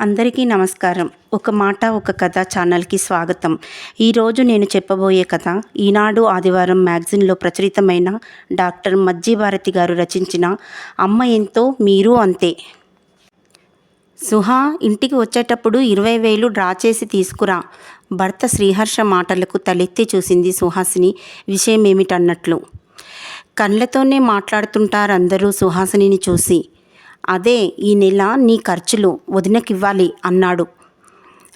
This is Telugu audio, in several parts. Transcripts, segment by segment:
అందరికీ నమస్కారం. ఒక మాట ఒక కథ ఛానల్కి స్వాగతం. ఈరోజు నేను చెప్పబోయే కథ ఈనాడు ఆదివారం మ్యాగజిన్లో ప్రచురితమైన డాక్టర్ మజ్జి భారతి గారు రచించిన అమ్మ ఎంతో మీరు అంతే. సుహా ఇంటికి వచ్చేటప్పుడు ఇరవై వేలు డ్రా చేసి తీసుకురా. భర్త శ్రీహర్ష మాటలకు తలెత్తి చూసింది సుహాసిని. విషయం ఏమిటన్నట్లు కళ్ళతోనే మాట్లాడుతుంటారందరూ సుహాసినిని చూసి. అదే ఈ నెల నీ ఖర్చులు వదినకివ్వాలి అన్నాడు.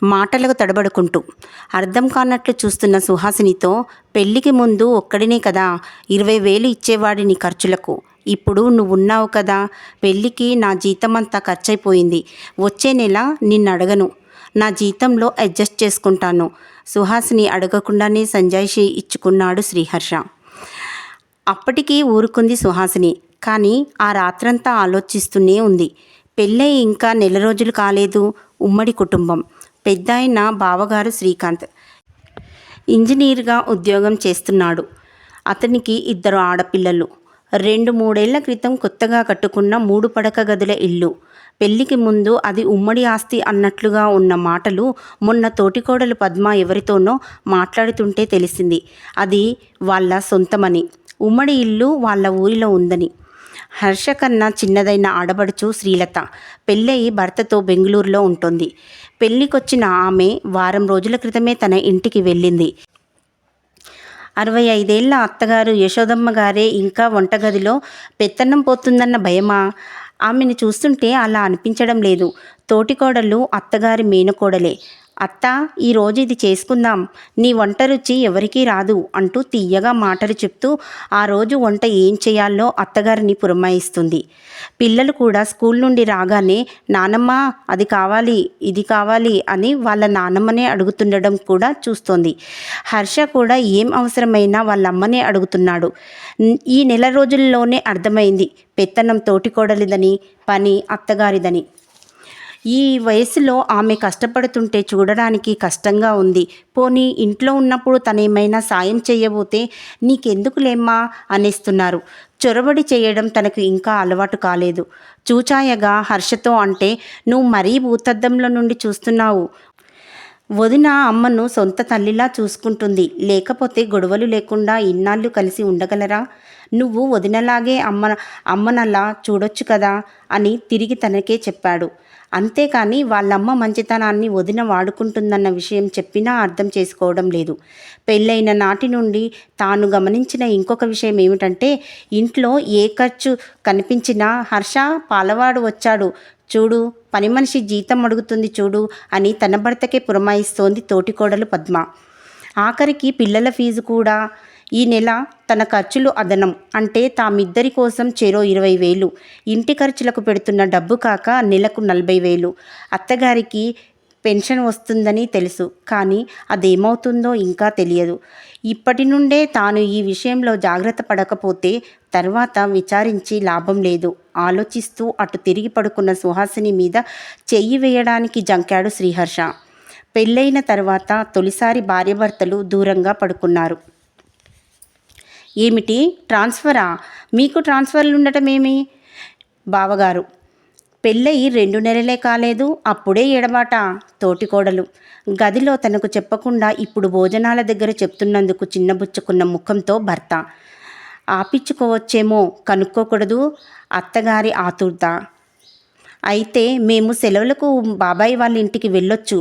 మాటలకు తడబడుకుంటూ. అర్థం కానట్లు చూస్తున్న సుహాసినితో పెళ్ళికి ముందు ఒక్కడినే కదా ఇరవై వేలు ఇచ్చేవాడిని ఖర్చులకు. ఇప్పుడు నువ్వు ఉన్నావు కదా పెళ్ళికి నా జీతం అంతా ఖర్చయిపోయింది వచ్చే నెల నిన్ను అడగను నా జీతంలో అడ్జస్ట్ చేసుకుంటాను. సుహాసిని అడగకుండానే సంజాయిషి ఇచ్చుకున్నాడు శ్రీహర్ష. అప్పటికి ఊరుకుంది సుహాసిని. కానీ ఆ రాత్రంతా ఆలోచిస్తూనే ఉంది. పెళ్ళై ఇంకా నెల రోజులు కాలేదు. ఉమ్మడి కుటుంబం. పెద్దాయన బావగారు శ్రీకాంత్. ఇంజనీర్గా ఉద్యోగం చేస్తున్నాడు. అతనికి ఇద్దరు ఆడపిల్లలు. రెండు మూడేళ్ళ క్రితం కొత్తగా కట్టుకున్న మూడు పడక గదుల ఇల్లు. పెళ్ళికి ముందు అది ఉమ్మడి ఆస్తి అన్నట్లుగా ఉన్న మాటలు మొన్న తోటికోడలు పద్మ ఎవరితోనో మాట్లాడుతుంటే తెలిసింది. అది వాళ్ళ సొంతమని. ఉమ్మడి ఇల్లు వాళ్ళ ఊరిలో ఉందని. హర్ష కన్నా చిన్నదైన ఆడబడుచు శ్రీలత. పెళ్ళయి భర్తతో బెంగళూరులో ఉంటుంది. పెళ్ళికొచ్చిన ఆమె వారం రోజుల క్రితమే తన ఇంటికి వెళ్ళింది. అరవై ఐదేళ్ళ అత్తగారు యశోదమ్మ గారే ఇంకా వంటగదిలో పెత్తన్నం పోతుందన్న భయమా? ఆమెను చూస్తుంటే అలా అనిపించడం లేదు. తోటికోడలు అత్తగారి మేనకోడలే. అత్త ఈరోజు ఇది చేసుకుందాం. నీ వంట రుచి ఎవరికీ రాదు అంటూ తీయగా మాటలు చెప్తూ ఆ రోజు వంట ఏం చేయాలో అత్తగారిని పురమాయిస్తుంది. పిల్లలు కూడా స్కూల్ నుండి రాగానే నానమ్మ అది కావాలి ఇది కావాలి అని వాళ్ళ నానమ్మనే అడుగుతుండడం కూడా చూస్తోంది. హర్ష కూడా ఏం అవసరమైనా వాళ్ళ అమ్మనే అడుగుతున్నాడు. ఈ నెల రోజుల్లోనే అర్థమైంది. పెత్తనం తోటికోడలిదని పని అత్తగారిదని. ఈ వయసులో ఆమె కష్టపడుతుంటే చూడడానికి కష్టంగా ఉంది. పోనీ ఇంట్లో ఉన్నప్పుడు తనేమైనా సాయం చేయబోతే నీకెందుకులేమ్మా అనేస్తున్నారు. చొరబడి చేయడం తనకు ఇంకా అలవాటు కాలేదు. చూచాయగా హర్షతో అంటే నువ్వు మరీ భూతద్దంలో నుండి చూస్తున్నావు. వదిన అమ్మను సొంత తల్లిలా చూసుకుంటుంది. లేకపోతే గొడవలు లేకుండా ఇన్నాళ్ళు కలిసి ఉండగలరా? నువ్వు వదినలాగే అమ్మ అమ్మనలా చూడొచ్చు కదా? అని తిరిగి తనకే చెప్పాడు. అంతేకాని వాళ్ళమ్మ మంచితనాన్ని వదిన వాడుకుంటుందన్న విషయం చెప్పినా అర్థం చేసుకోవడం లేదు. పెళ్ళైన నాటి నుండి తాను గమనించిన ఇంకొక విషయం ఏమిటంటే ఇంట్లో ఏ ఖర్చు కనిపించినా హర్ష పాలవాడు వచ్చాడు. చూడు పని మనిషి జీతం అడుగుతుంది చూడు అని తన భర్తకే పురమాయిస్తోంది తోటికోడలు పద్మ. ఆఖరికి పిల్లల ఫీజు కూడా ఈ నెల తన ఖర్చులు అదనం. అంటే తామిద్దరి కోసం చెరో ఇరవై వేలు. ఇంటి ఖర్చులకు పెడుతున్న డబ్బు కాక నెలకు నలభై వేలు. అత్తగారికి పెన్షన్ వస్తుందని తెలుసు. కానీ అదేమవుతుందో ఇంకా తెలియదు. ఇప్పటి నుండే తాను ఈ విషయంలో జాగ్రత్త పడకపోతే తర్వాత విచారించి లాభం లేదు. ఆలోచిస్తూ అటు తిరిగి పడుకున్న సుహాసిని మీద చెయ్యి వేయడానికి జంకాడు శ్రీహర్ష. పెళ్ళైన తర్వాత తొలిసారి భార్యభర్తలు దూరంగా పడుకున్నారు. ఏమిటి? ట్రాన్స్ఫరా? మీకు ట్రాన్స్ఫర్లు ఉండటమేమి బావగారు పెళ్ళయి రెండు నెలలే కాలేదు అప్పుడే ఎడబాట తోటికోడలు గదిలో తనకు చెప్పకుండా ఇప్పుడు భోజనాల దగ్గర చెప్తున్నందుకు చిన్నబుచ్చుకున్న ముఖంతో భర్త ఆపించుకోవచ్చేమో కనుక్కోకూడదు అత్తగారి ఆతుర్త అయితే మేము సెలవులకు బాబాయ్ వాళ్ళ ఇంటికి వెళ్ళొచ్చు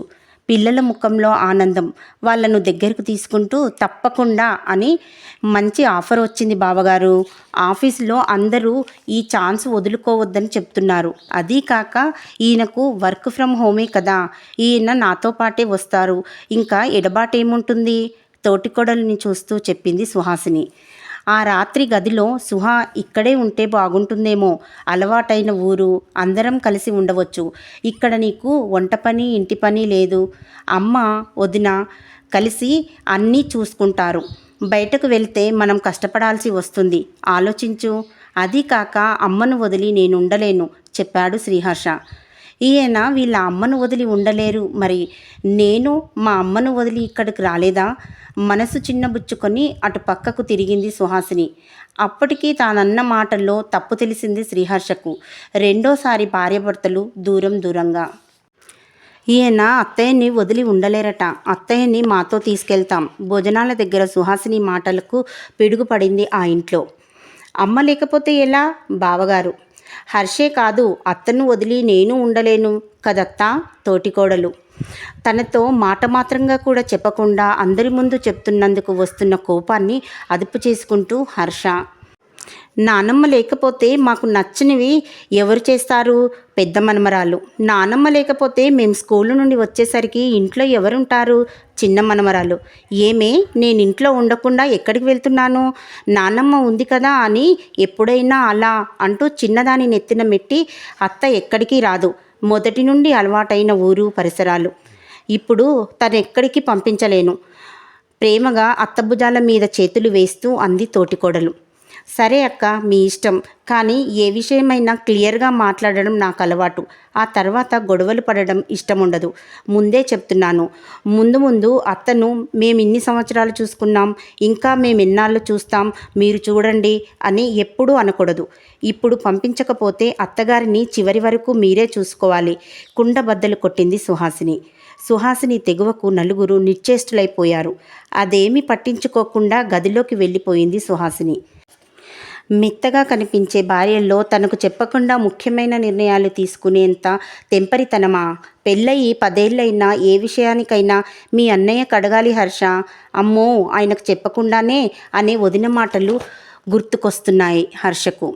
పిల్లల ముఖంలో ఆనందం వాళ్ళను దగ్గరకు తీసుకుంటూ తప్పకుండా అని మంచి ఆఫర్ వచ్చింది బావగారు. ఆఫీస్లో అందరూ ఈ ఛాన్స్ వదులుకోవద్దని చెప్తున్నారు. అదీ కాక ఈయనకు వర్క్ ఫ్రమ్ హోమే కదా. ఈయన నాతో పాటే వస్తారు. ఇంకా ఎడబాటేముంటుంది? తోటికోడల్ని చూస్తూ చెప్పింది సుహాసిని. ఆ రాత్రి గదిలో సుహా ఇక్కడే ఉంటే బాగుంటుందేమో. అలవాటైన ఊరు అందరం కలిసి ఉండవచ్చు. ఇక్కడ నీకు వంట పని ఇంటి పని లేదు. అమ్మ వదిన కలిసి అన్నీ చూసుకుంటారు. బయటకు వెళ్తే మనం కష్టపడాల్సి వస్తుంది. ఆలోచించు. అది కాక అమ్మను వదిలి నేను ఉండలేను చెప్పాడు శ్రీహర్ష. ఈయన వీళ్ళ అమ్మను వదిలి ఉండలేరు. మరి నేను మా అమ్మను వదిలి ఇక్కడికి రాలేదా? మనసు చిన్నబుచ్చుకొని అటు పక్కకు తిరిగింది సుహాసిని. అప్పటికీ తానన్న మాటల్లో తప్పు తెలిసింది శ్రీహర్షకు. రెండోసారి భార్యాభర్తలు దూరం దూరంగా. ఈయన అత్తయ్యని వదిలి ఉండలేరట. అత్తయ్యని మాతో తీసుకెళ్తాం. భోజనాల దగ్గర సుహాసిని మాటలకు పిడుగుపడింది ఆ ఇంట్లో. అమ్మ లేకపోతే ఎలా? బావగారు. హర్షే కాదు అత్తను వదిలి నేను ఉండలేను కదత్తా తోటికోడలు. తనతో మాట మాత్రంగా కూడా చెప్పకుండా అందరి ముందు చెప్తున్నందుకు వస్తున్న కోపాన్ని అదుపు చేసుకుంటూ హర్ష నానమ్మ లేకపోతే మాకు నచ్చనివి ఎవరు చేస్తారు? పెద్ద మనమరాలు నానమ్మ లేకపోతే మేము స్కూల్ నుండి వచ్చేసరికి ఇంట్లో ఎవరుంటారు? చిన్న మనమరాలు ఏమే నేను ఇంట్లో ఉండకుండా ఎక్కడికి వెళ్తున్నాను? నానమ్మ ఉంది కదా అని ఎప్పుడైనా అలా అంటూ చిన్నదాని నెత్తిన మెట్టి అత్త ఎక్కడికి రాదు. మొదటి నుండి అలవాటైన ఊరు పరిసరాలు. ఇప్పుడు తను ఎక్కడికి పంపించలేను. ప్రేమగా అత్తభుజాల మీద చేతులు వేస్తూ అంది తోటికోడలు. సరే అక్క మీ ఇష్టం. కానీ ఏ విషయమైనా క్లియర్గా మాట్లాడడం నాకు అలవాటు. ఆ తర్వాత గొడవలు పడడం ఇష్టం ఉండదు ముందే చెప్తున్నాను. ముందు ముందు అత్తను మేము ఇన్ని సంవత్సరాలు చూసుకున్నాం. ఇంకా మేము ఎన్నాళ్ళు చూస్తాం. మీరు చూడండి అని ఎప్పుడూ అనకూడదు. ఇప్పుడు పంపించకపోతే అత్తగారిని చివరి వరకు మీరే చూసుకోవాలి. కుండ బద్దలు కొట్టింది సుహాసిని. సుహాసిని తెగువకు నలుగురు నిశ్చేష్టులైపోయారు. అదేమీ పట్టించుకోకుండా గదిలోకి వెళ్ళిపోయింది సుహాసిని. మెత్తగా కనిపించే భార్యల్లో తనకు చెప్పకుండా ముఖ్యమైన నిర్ణయాలు తీసుకునేంత తెంపరితనమా? పెళ్ళయి పదేళ్ళైనా ఏ విషయానికైనా మీ అన్నయ్య కడగాలి హర్ష. అమ్మో ఆయనకు చెప్పకుండానే అనే వదిన మాటలు గుర్తుకొస్తున్నాయి హర్షకు.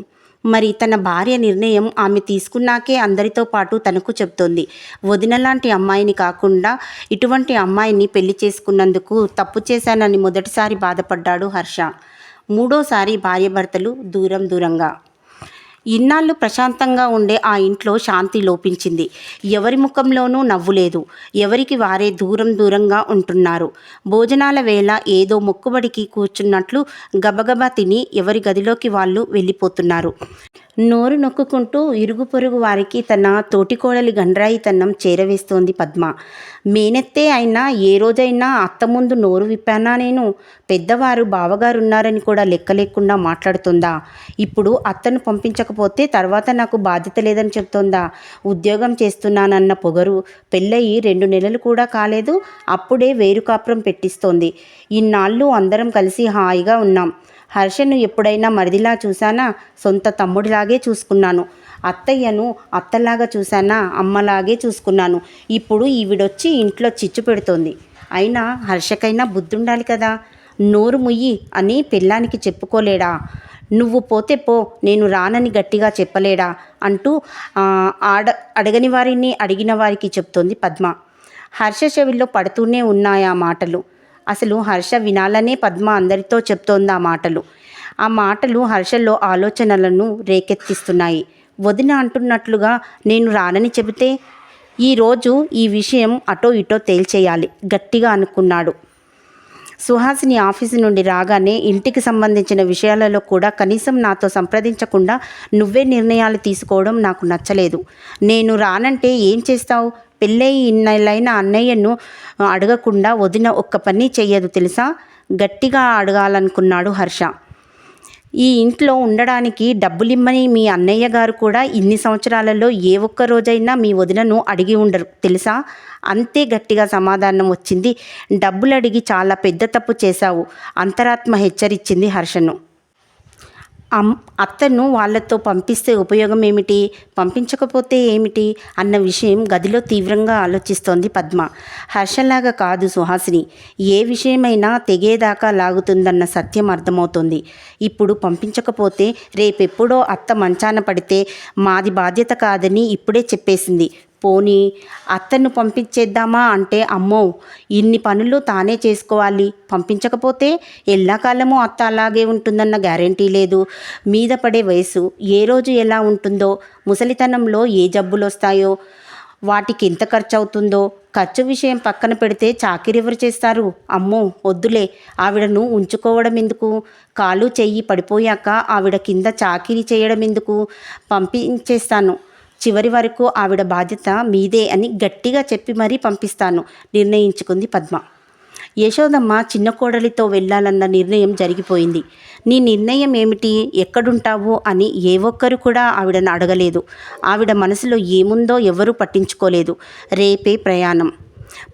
మరి తన భార్య నిర్ణయం ఆమె తీసుకున్నాకే అందరితో పాటు తనకు చెప్తోంది వదిన లాంటి అమ్మాయిని కాకుండా ఇటువంటి అమ్మాయిని పెళ్ళి చేసుకున్నందుకు తప్పు చేశానని మొదటిసారి బాధపడ్డాడు హర్ష. మూడోసారి భార్యాభర్తలు దూరం దూరంగా ఇన్నాళ్ళు ప్రశాంతంగా ఉండే ఆ ఇంట్లో శాంతి లోపించింది. ఎవరి ముఖంలోనూ నవ్వు లేదు. ఎవరికి వారే దూరం దూరంగా ఉంటున్నారు. భోజనాల వేళ ఏదో మొక్కుబడికి కూర్చున్నట్లు గబగబా తిని ఎవరి గదిలోకి వాళ్ళు వెళ్ళిపోతున్నారు. నోరు నొక్కుకుంటూ ఇరుగు పొరుగు వారికి తన తోటికోడలి గండ్రాయితనం చేరవేస్తోంది పద్మ. మేనెత్తే అయినా ఏ రోజైనా అత్త ముందు నోరు విప్పానా నేను? పెద్దవారు బావగారున్నారని కూడా లెక్క లేకుండా మాట్లాడుతుందా? ఇప్పుడు అత్తను పంపించక పంపించకపోతే తర్వాత నాకు బాధ్యత లేదని చెప్తోందా? ఉద్యోగం చేస్తున్నానన్న పొగరు పెళ్ళయి రెండు నెలలు కూడా కాలేదు అప్పుడే వేరు కాపురం పెట్టిస్తోంది. ఇన్నాళ్ళు అందరం కలిసి హాయిగా ఉన్నాం. హర్షను ఎప్పుడైనా మరిదిలా చూశానా? సొంత తమ్ముడిలాగే చూసుకున్నాను. అత్తయ్యను అత్తలాగా చూశానా? అమ్మలాగే చూసుకున్నాను. ఇప్పుడు ఈవిడొచ్చి ఇంట్లో చిచ్చు పెడుతోంది. అయినా హర్షకైనా బుద్ధి ఉండాలి కదా? నోరు ముయ్యి అని పెళ్ళానికి చెప్పుకోలేడా? నువ్వు పోతే పో నేను రానని గట్టిగా చెప్పలేడా? అంటూ ఆడ అడగని వారిని అడిగిన వారికి చెప్తోంది పద్మ. హర్ష చెవిలో పడుతూనే ఉన్నాయి ఆ మాటలు? అసలు హర్ష వినాలనే పద్మ అందరితో చెప్తోంది ఆ మాటలు. ఆ మాటలు హర్షలో ఆలోచనలను రేకెత్తిస్తున్నాయి. వదిన అంటున్నట్లుగా నేను రానని చెబితే ఈరోజు ఈ విషయం అటో ఇటో తేల్చేయాలి గట్టిగా అనుకున్నాడు. సుహాసిని ఆఫీసు నుండి రాగానే ఇంటికి సంబంధించిన విషయాలలో కూడా కనీసం నాతో సంప్రదించకుండా నువ్వే నిర్ణయాలు తీసుకోవడం నాకు నచ్చలేదు. నేను రానంటే ఏం చేస్తావు? పెళ్ళై ఇన్నెలైన అన్నయ్యను అడగకుండా వదిన ఒక్క పని చెయ్యదు తెలుసా? గట్టిగా అడగాలనుకున్నాడు హర్ష. ఈ ఇంట్లో ఉండడానికి డబ్బులిమ్మని మీ అన్నయ్య గారు కూడా ఇన్ని సంవత్సరాలలో ఏ ఒక్క రోజైనా మీ వదినను అడిగి ఉండరు. తెలుసా? అంతే గట్టిగా సమాధానం వచ్చింది. డబ్బులు అడిగి చాలా పెద్ద తప్పు చేశావు. అంతరాత్మ హెచ్చరించింది హర్షను. అత్తను వాళ్ళతో పంపిస్తే ఉపయోగం ఏమిటి? పంపించకపోతే ఏమిటి? అన్న విషయం గదిలో తీవ్రంగా ఆలోచిస్తోంది పద్మ. హర్షలాగా కాదు సుహాసిని. ఏ విషయమైనా తెగేదాకా లాగుతుందన్న సత్యం అర్థమవుతుంది. ఇప్పుడు పంపించకపోతే రేపెప్పుడో అత్త మంచాన పడితే మాది బాధ్యత కాదని ఇప్పుడే చెప్పేసింది. పోనీ అత్తను పంపించేద్దామా అంటే అమ్మో ఇన్ని పనులు తానే చేసుకోవాలి. పంపించకపోతే ఎల్లాకాలము అత్త అలాగే ఉంటుందన్న గ్యారంటీ లేదు. మీద పడే వయసు ఏ రోజు ఎలా ఉంటుందో ముసలితనంలో ఏ జబ్బులు వస్తాయో వాటికి ఎంత ఖర్చు అవుతుందో ఖర్చు విషయం పక్కన పెడితే చాకిరి ఎవరు చేస్తారు? అమ్మో వద్దులే ఆవిడను ఉంచుకోవడం ఎందుకు కాలు చెయ్యి పడిపోయాక ఆవిడ కింద చాకిరీ చేయడం ఎందుకు పంపించేస్తాను. చివరి వరకు ఆవిడ బాధ్యత మీదే అని గట్టిగా చెప్పి మరీ పంపిస్తాను నిర్ణయించుకుంది పద్మ. యశోదమ్మ చిన్న కోడలితో వెళ్ళాలన్న నిర్ణయం జరిగిపోయింది. నీ నిర్ణయం ఏమిటి? ఎక్కడుంటావు? అని ఏ ఒక్కరు కూడా ఆవిడను అడగలేదు. ఆవిడ మనసులో ఏముందో ఎవరూ పట్టించుకోలేదు. రేపే ప్రయాణం.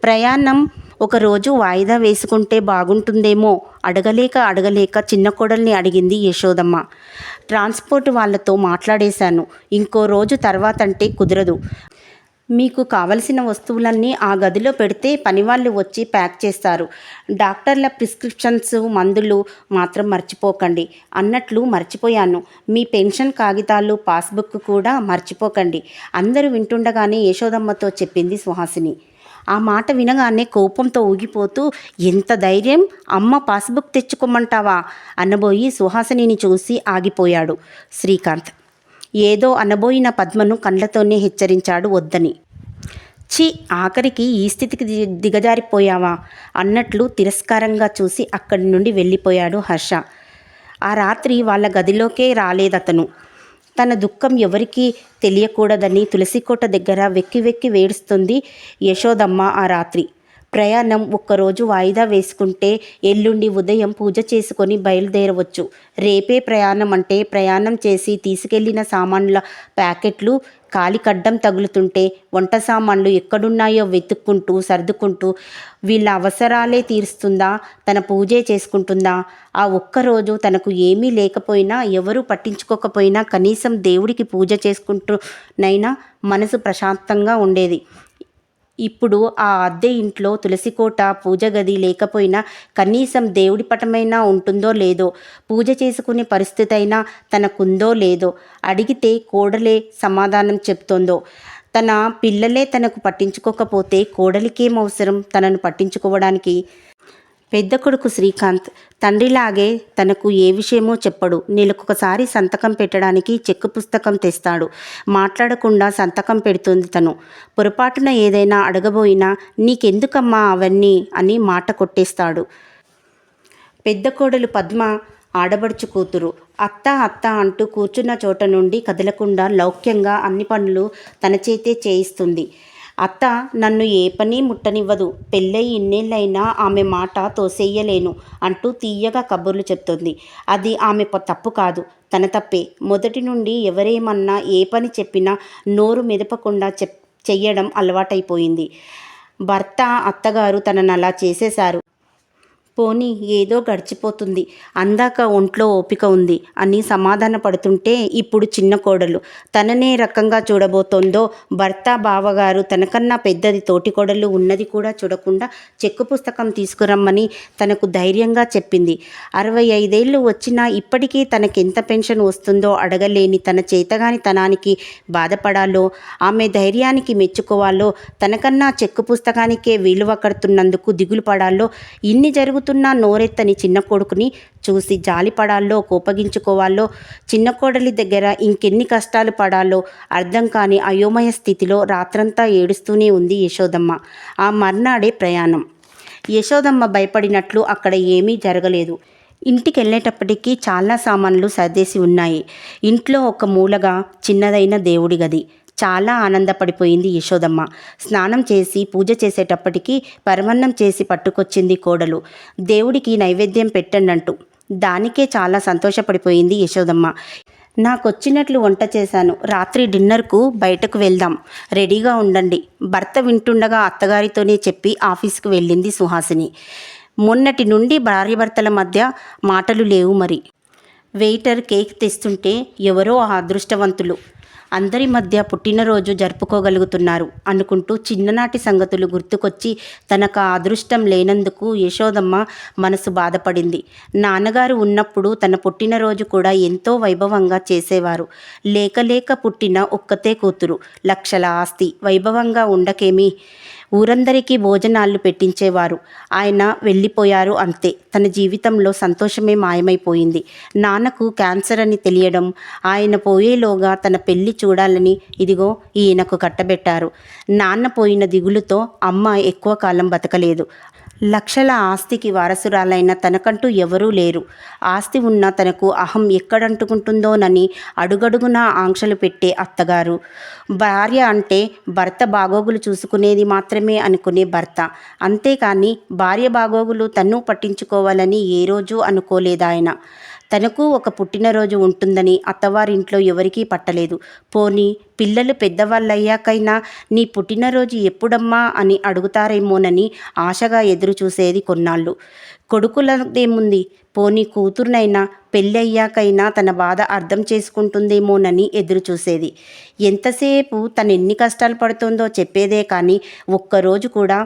ప్రయాణం ఒకరోజు వాయిదా వేసుకుంటే బాగుంటుందేమో అడగలేక అడగలేక చిన్న కోడల్ని అడిగింది యశోదమ్మ. ట్రాన్స్పోర్ట్ వాళ్ళతో మాట్లాడేశాను. ఇంకో రోజు తర్వాత అంటే కుదరదు. మీకు కావలసిన వస్తువులన్నీ ఆ గదిలో పెడితే పనివాళ్ళు వచ్చి ప్యాక్ చేస్తారు. డాక్టర్ల ప్రిస్క్రిప్షన్స్ మందులు మాత్రం మర్చిపోకండి. అన్నట్లు మర్చిపోయాను. మీ పెన్షన్ కాగితాలు పాస్బుక్ కూడా మర్చిపోకండి. అందరూ వింటుండగానే యశోదమ్మతో చెప్పింది సుహాసిని. ఆ మాట వినగానే కోపంతో ఊగిపోతూ ఎంత ధైర్యం? అమ్మ పాస్బుక్ తెచ్చుకోమంటావా? అనబోయి సుహాసినిని చూసి ఆగిపోయాడు శ్రీకాంత్. ఏదో అనబోయిన పద్మను కళ్ళతోనే హెచ్చరించాడు వద్దని. ఛీ ఆఖరికి ఈ స్థితికి ది- దిగజారిపోయావా? అన్నట్లు తిరస్కారంగా చూసి అక్కడి నుండి వెళ్ళిపోయాడు హర్ష. ఆ రాత్రి వాళ్ళ గదిలోకే రాలేదతను. తన దుఃఖం ఎవరికీ తెలియకూడదని తులసికోట దగ్గర వెక్కి వెక్కి వేడుస్తుంది యశోదమ్మ ఆ రాత్రి. ప్రయాణం ఒక్కరోజు వాయిదా వేసుకుంటే ఎల్లుండి ఉదయం పూజ చేసుకొని బయలుదేరవచ్చు. రేపే ప్రయాణం అంటే ప్రయాణం చేసి తీసుకెళ్ళిన సామాన్ల ప్యాకెట్లు కాలికడ్డం తగులుతుంటే వంట సామాన్లు ఎక్కడున్నాయో వెతుక్కుంటూ సర్దుకుంటూ వీళ్ళ అవసరాలే తీరుస్తుందా? తన పూజే చేసుకుంటుందా? ఆ ఒక్కరోజు తనకు ఏమీ లేకపోయినా ఎవరూ పట్టించుకోకపోయినా కనీసం దేవుడికి పూజ చేసుకుంటూనైనా మనసు ప్రశాంతంగా ఉండేది. ఇప్పుడు ఆ అద్దె ఇంట్లో తులసికోట పూజ గది లేకపోయినా కనీసం దేవుడి పటమైనా ఉంటుందో లేదో పూజ చేసుకునే పరిస్థితి అయినా తనకుందో లేదో అడిగితే కోడలే సమాధానం చెప్తోందో. తన పిల్లలే తనకు పట్టించుకోకపోతే కోడలికేం అవసరం? తనను పట్టించుకోవడానికి పెద్ద కొడుకు శ్రీకాంత్ తండ్రిలాగే తనకు ఏ విషయమో చెప్పడు. నెలకొకసారి సంతకం పెట్టడానికి చెక్కు పుస్తకం తెస్తాడు. మాట్లాడకుండా సంతకం పెడుతుంది తను. పొరపాటున ఏదైనా అడగబోయినా నీకెందుకమ్మా అవన్నీ అని మాట కొట్టేస్తాడు. పెద్ద కోడలు పద్మ ఆడబడుచు కూతురు. అత్త అత్త అంటూ కూర్చున్న చోట నుండి కదలకుండా లౌక్యంగా అన్ని పనులు తన చేతే చేయిస్తుంది. అత్త నన్ను ఏ పని ముట్టనివ్వదు. పెళ్ళై ఇన్నేళ్ళైనా ఆమె మాట తోసేయలేను అంటూ తీయగా కబుర్లు చెప్తుంది. అది ఆమె తప్పు కాదు. తన తప్పే. మొదటి నుండి ఎవరేమన్నా ఏ పని చెప్పినా నోరు మెదపకుండా చెప్ చెయ్యడం అలవాటైపోయింది. భర్త అత్తగారు తనను అలా చేసేశారు. పోనీ ఏదో గడిచిపోతుంది. అందాక ఒంట్లో ఓపిక ఉంది అని సమాధాన పడుతుంటే ఇప్పుడు చిన్న కోడలు. తననే రకంగా చూడబోతోందో భర్త బావగారు తనకన్నా పెద్దది తోటి కోడలు ఉన్నది కూడా చూడకుండా చెక్కు పుస్తకం తీసుకురమ్మని తనకు ధైర్యంగా చెప్పింది. అరవై ఐదేళ్ళు వచ్చినా ఇప్పటికీ తనకెంత పెన్షన్ వస్తుందో అడగలేని తన చేతగాని తనానికి బాధపడాలో ఆమె ధైర్యానికి మెచ్చుకోవాలో తనకన్నా చెక్కు పుస్తకానికే విలువ కడుతున్నందుకు దిగులు పడాలో ఇన్ని జరుగుతున్నా నోరెత్తని చిన్న కొడుకుని చూసి జాలిపడాలో కోపగించుకోవాలో చిన్న కోడలి దగ్గర ఇంకెన్ని కష్టాలు పడాలో అర్థం కాని అయోమయ స్థితిలో రాత్రంతా ఏడుస్తూనే ఉంది యశోదమ్మ. ఆ మర్నాడే ప్రయాణం. యశోదమ్మ భయపడినట్లు అక్కడ ఏమీ జరగలేదు. ఇంటికి వెళ్ళేటప్పటికీ చాలా సామాన్లు సర్దేసి ఉన్నాయి. ఇంట్లో ఒక మూలగా చిన్నదైన దేవుడి గది. చాలా ఆనందపడిపోయింది యశోదమ్మ. స్నానం చేసి పూజ చేసేటప్పటికి పరమన్నం చేసి పట్టుకొచ్చింది కోడలు. దేవుడికి నైవేద్యం పెట్టండంటూ. దానికే చాలా సంతోషపడిపోయింది యశోదమ్మ. నాకొచ్చినట్లు వంట చేశాను. రాత్రి డిన్నర్కు బయటకు వెళ్దాం. రెడీగా ఉండండి. భర్త వింటుండగా అత్తగారితోనే చెప్పి ఆఫీస్కి వెళ్ళింది సుహాసిని. మొన్నటి నుండి భార్యభర్తల మధ్య మాటలు లేవు మరి. వెయిటర్ కేక్ తెస్తుంటే ఎవరో ఆ అదృష్టవంతులు. అందరి మధ్య పుట్టినరోజు జరుపుకోగలుగుతున్నారు అనుకుంటూ చిన్ననాటి సంగతులు గుర్తుకొచ్చి తనకు అదృష్టం లేనందుకు యశోదమ్మ మనసు బాధపడింది. నాన్నగారు ఉన్నప్పుడు తన పుట్టినరోజు కూడా ఎంతో వైభవంగా చేసేవారు. లేక లేక పుట్టిన ఒక్కతే కూతురు. లక్షల ఆస్తి. వైభవంగా ఉండకేమి? ఊరందరికీ భోజనాలు పెట్టించేవారు. ఆయన వెళ్ళిపోయారు అంతే. తన జీవితంలో సంతోషమే మాయమైపోయింది. నాన్నకు క్యాన్సర్ అని తెలియడం ఆయన పోయేలోగా తన పెళ్ళి చూడాలని ఇదిగో ఈయనకు కట్టబెట్టారు. నాన్న పోయిన దిగులుతో అమ్మ ఎక్కువ కాలం బతకలేదు. లక్షల ఆస్తికి వారసురాలైన తనకంటూ ఎవరూ లేరు. ఆస్తి ఉన్న తనకు అహం ఎక్కడంటుకుంటుందోనని అడుగడుగునా ఆంక్షలు పెట్టే అత్తగారు. భార్య అంటే భర్త బాగోగులు చూసుకునేది మాత్రమే అనుకునే భర్త. అంతేకాని భార్య బాగోగులు తన్ను పట్టించుకోవాలని ఏ రోజు అనుకోలేదాయన. తనకు ఒక పుట్టినరోజు ఉంటుందని అత్తవారింట్లో ఎవరికీ పట్టలేదు. పోనీ పిల్లలు పెద్దవాళ్ళయ్యాకైనా నీ పుట్టినరోజు ఎప్పుడమ్మా అని అడుగుతారేమోనని ఆశగా ఎదురుచూసేది కొన్నాళ్ళు. కొడుకులదేముంది? పోనీ కూతురునైనా పెళ్ళి అయ్యాకైనా తన బాధ అర్థం చేసుకుంటుందేమోనని ఎదురుచూసేది. ఎంతసేపు తను ఎన్ని కష్టాలు పడుతుందో చెప్పేదే కానీ ఒక్కరోజు కూడా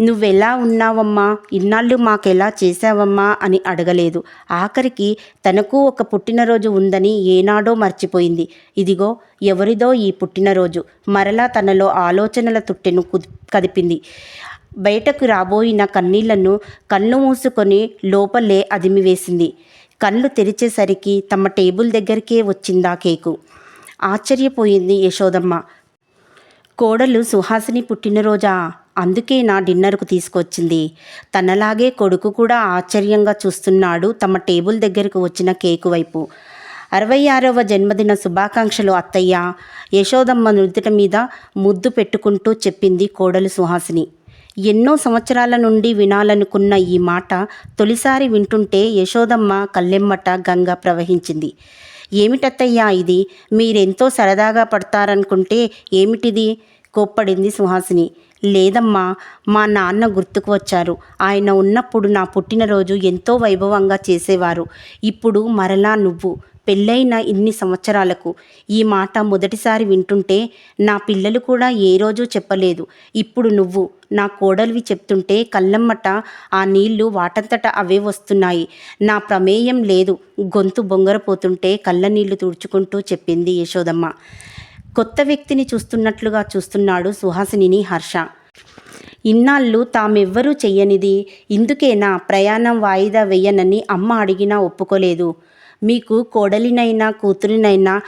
నువ్వెలా ఉన్నావమ్మా? ఇన్నాళ్ళు మాకెలా చేసావమ్మా అని అడగలేదు. ఆఖరికి తనకు ఒక పుట్టినరోజు ఉందని ఏనాడో మర్చిపోయింది. ఇదిగో ఎవరిదో ఈ పుట్టినరోజు. మరలా తనలో ఆలోచనల తుట్టెను కదిపింది. బయటకు రాబోయిన కన్నీళ్ళను కళ్ళు మూసుకొని లోపలే అదిమివేసింది. కళ్ళు తెరిచేసరికి తమ టేబుల్ దగ్గరికే వచ్చిందా కేకు. ఆశ్చర్యపోయింది యశోదమ్మ. కోడలు సుహాసిని పుట్టినరోజా? అందుకే నా డిన్నర్కు తీసుకొచ్చింది. తనలాగే కొడుకు కూడా ఆశ్చర్యంగా చూస్తున్నాడు తమ టేబుల్ దగ్గరకు వచ్చిన కేకు వైపు. అరవై ఆరవ జన్మదిన శుభాకాంక్షలు అత్తయ్య యశోదమ్మ నుదుట మీద ముద్దు పెట్టుకుంటూ చెప్పింది కోడలు సుహాసిని. ఎన్నో సంవత్సరాల నుండి వినాలనుకున్న ఈ మాట తొలిసారి వింటుంటే యశోదమ్మ కల్లెమ్మట గంగ ప్రవహించింది. ఏమిటత్తయ్యా ఇది? మీరెంతో సరదాగా పడతారనుకుంటే ఏమిటిది? కోప్పడింది సుహాసిని. లేదమ్మా మా నాన్న గుర్తుకు వచ్చారు. ఆయన ఉన్నప్పుడు నా పుట్టినరోజు ఎంతో వైభవంగా చేసేవారు. ఇప్పుడు మరలా నువ్వు పెళ్ళైన ఇన్ని సంవత్సరాలకు. ఈ మాట మొదటిసారి వింటుంటే నా పిల్లలు కూడా ఏ రోజు చెప్పలేదు. ఇప్పుడు నువ్వు నా కోడలివి చెప్తుంటే కళ్ళమ్మట ఆ నీళ్ళు వాటంతట అవే వస్తున్నాయి. నా ప్రమేయం లేదు. గొంతు బొంగరపోతుంటే కళ్ళ నీళ్ళు తుడుచుకుంటూ చెప్పింది యశోదమ్మ. కొత్త వ్యక్తిని చూస్తున్నట్లుగా చూస్తున్నాడు సుహాసినిని హర్ష. ఇన్నాళ్ళు తామెవ్వరూ చెయ్యనిది. ఇందుకేనా ప్రయాణం వాయిదా వెయ్యనని అమ్మ అడిగినా ఒప్పుకోలేదు. మీకు కోడలినైనా కూతురినైనా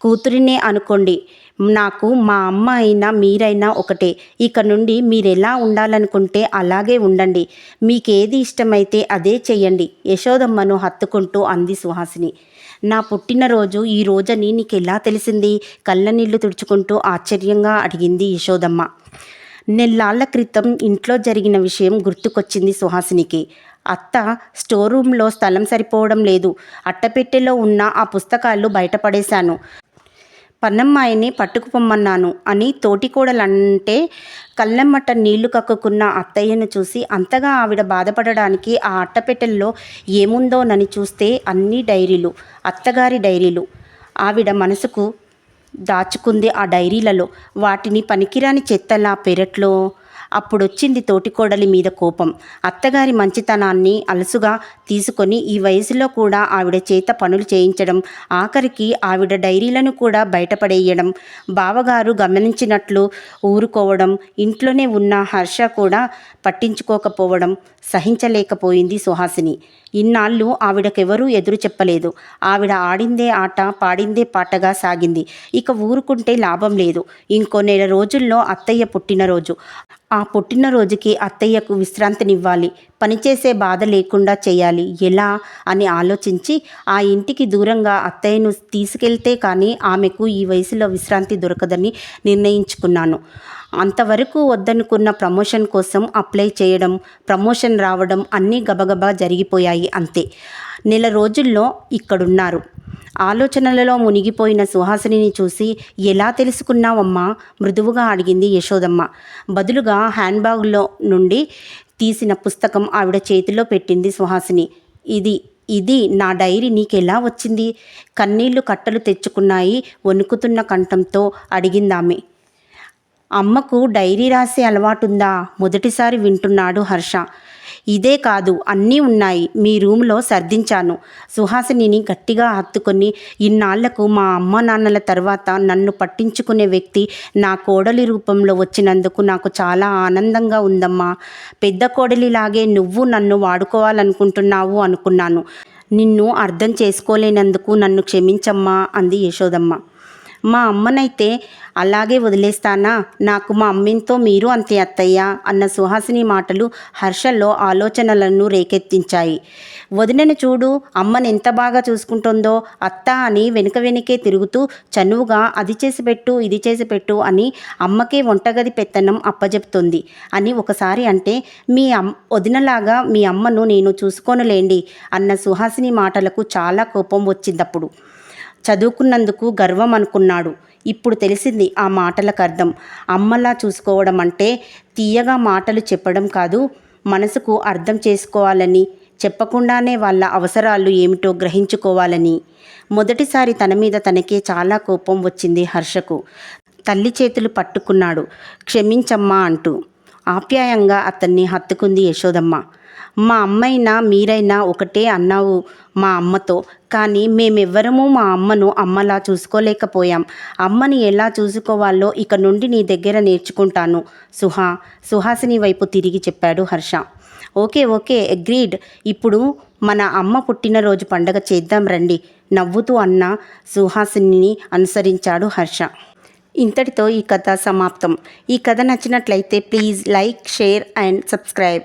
కూతురినే అనుకోండి. నాకు మా అమ్మ అయినా మీరైనా ఒకటే. ఇక నుండి మీరెలా ఉండాలనుకుంటే అలాగే ఉండండి. మీకేది ఇష్టమైతే అదే చెయ్యండి. యశోదమ్మను హత్తుకుంటూ అంది సుహాసిని. నా పుట్టినరోజు ఈ రోజని నీకెలా తెలిసింది? కళ్ళ నీళ్ళు తుడుచుకుంటూ ఆశ్చర్యంగా అడిగింది యశోదమ్మ. నెల్లాళ్ళ క్రితం ఇంట్లో జరిగిన విషయం గుర్తుకొచ్చింది సుహాసినికి. అత్త స్టోర్ రూమ్లో స్థలం సరిపోవడం లేదు. అట్టపెట్టెలో ఉన్న ఆ పుస్తకాలు బయటపడేశాను పన్నమ్మాయిని పట్టుకుపొమ్మన్నాను అని తోటికోడలంటే కళ్ళెమ్మట నీళ్ళు కక్కుకున్న అత్తయ్యను చూసి అంతగా ఆవిడ బాధపడడానికి ఆ అట్టపెట్టెల్లో ఏముందోనని చూస్తే అన్ని డైరీలు అత్తగారి డైరీలు. ఆవిడ మనసుకు దాచుకుంది ఆ డైరీలలో. వాటిని పనికిరాని చెత్తలా పెరట్లో అప్పుడొచ్చింది తోటికోడలి మీద కోపం. అత్తగారి మంచితనాన్ని అలసుగా తీసుకొని ఈ వయసులో కూడా ఆవిడ చేత పనులు చేయించడం ఆఖరికి ఆవిడ డైరీలను కూడా బయటపడేయడం బావగారు గమనించినట్లు ఊరుకోవడం ఇంట్లోనే ఉన్న హర్ష కూడా పట్టించుకోకపోవడం సహించలేకపోయింది సుహాసిని. ఇన్నాళ్ళు ఆవిడకెవరూ ఎదురు చెప్పలేదు. ఆవిడ ఆడిందే ఆట పాడిందే పాటగా సాగింది. ఇక ఊరుకుంటే లాభం లేదు. ఇంకో నెల రోజుల్లో అత్తయ్య పుట్టినరోజు. ఆ పుట్టినరోజుకి అత్తయ్యకు విశ్రాంతినివ్వాలి. పనిచేసే బాధ లేకుండా చేయాలి. ఎలా? అని ఆలోచించి ఆ ఇంటికి దూరంగా అత్తయ్యను తీసుకెళ్తే కానీ ఆమెకు ఈ వయసులో విశ్రాంతి దొరకదని నిర్ణయించుకున్నాను. అంతవరకు వద్దనుకున్న ప్రమోషన్ కోసం అప్లై చేయడం ప్రమోషన్ రావడం అన్నీ గబగబా జరిగిపోయాయి అంతే. నెల రోజుల్లో ఇక్కడున్నారు. ఆలోచనలలో మునిగిపోయిన సుహాసినిని చూసి ఎలా తెలుసుకున్నావమ్మా? మృదువుగా అడిగింది యశోదమ్మ. బదులుగా హ్యాండ్బ్యాగ్లో నుండి తీసిన పుస్తకం ఆవిడ చేతిలో పెట్టింది సుహాసిని. ఇది ఇది నా డైరీ నీకెలా వచ్చింది? కన్నీళ్ళు కట్టలు తెచ్చుకున్నాయి వణుకుతున్న కంఠంతో అడిగిందామె. అమ్మకు డైరీ రాసే అలవాటుందా? మొదటిసారి వింటున్నాడు హర్ష. ఇదే కాదు అన్నీ ఉన్నాయి. మీ రూమ్లో సర్దించాను. సుహాసినిని గట్టిగా హత్తుకొని ఇన్నాళ్ళకు మా అమ్మ నాన్నల తర్వాత నన్ను పట్టించుకునే వ్యక్తి నా కోడలి రూపంలో వచ్చినందుకు నాకు చాలా ఆనందంగా ఉందమ్మా. పెద్ద కోడలిలాగే నువ్వు నన్ను వాడుకోవాలనుకుంటున్నావు అనుకున్నాను. నిన్ను అర్థం చేసుకోలేనందుకు నన్ను క్షమించమ్మా అంది యశోదమ్మ. మా అమ్మనైతే అలాగే వదిలేస్తానా? నాకు మా అమ్మింతో మీరు అంతే అత్తయ్య అన్న సుహాసిని మాటలు హర్షల్లో ఆలోచనలను రేకెత్తించాయి. వదినను చూడు అమ్మని ఎంత బాగా చూసుకుంటుందో అత్త అని వెనుక వెనుకే తిరుగుతూ చనువుగా అది చేసి పెట్టు ఇది చేసి పెట్టు అని అమ్మకే వంటగది పెత్తనం అప్పజెప్తుంది. అని ఒకసారి అంటే మీ అమ్ వదినలాగా మీ అమ్మను నేను చూసుకోనులేండి అన్న సుహాసిని మాటలకు చాలా కోపం వచ్చిందప్పుడు. చదువుకున్నందుకు గర్వం అనుకున్నాడు. ఇప్పుడు తెలిసింది ఆ మాటలకు అర్థం. అమ్మలా చూసుకోవడం అంటే తీయగా మాటలు చెప్పడం కాదు మనసుకు అర్థం చేసుకోవాలని చెప్పకుండానే వాళ్ళ అవసరాలు ఏమిటో గ్రహించుకోవాలని. మొదటిసారి తన మీద తనకే చాలా కోపం వచ్చింది హర్షకు. తల్లి చేతులు పట్టుకున్నాడు. క్షమించమ్మా అంటూ. ఆప్యాయంగా అతన్ని హత్తుకుంది యశోదమ్మ. మా అమ్మైనా మీరైనా ఒకటే అన్నావు మా అమ్మతో. కానీ మేమెవ్వరము మా అమ్మను అమ్మలా చూసుకోలేకపోయాం. అమ్మని ఎలా చూసుకోవాలో ఇక నుండి నీ దగ్గర నేర్చుకుంటాను. సుహా సుహాసిని వైపు తిరిగి చెప్పాడు హర్ష. Okay okay agreed. ఇప్పుడు మన అమ్మ పుట్టినరోజు పండగ చేద్దాం రండి నవ్వుతూ అన్న సుహాసిని అనుసరించాడు హర్ష. ఇంతటితో ఈ కథ సమాప్తం. ఈ కథ నచ్చినట్లయితే please like share and subscribe.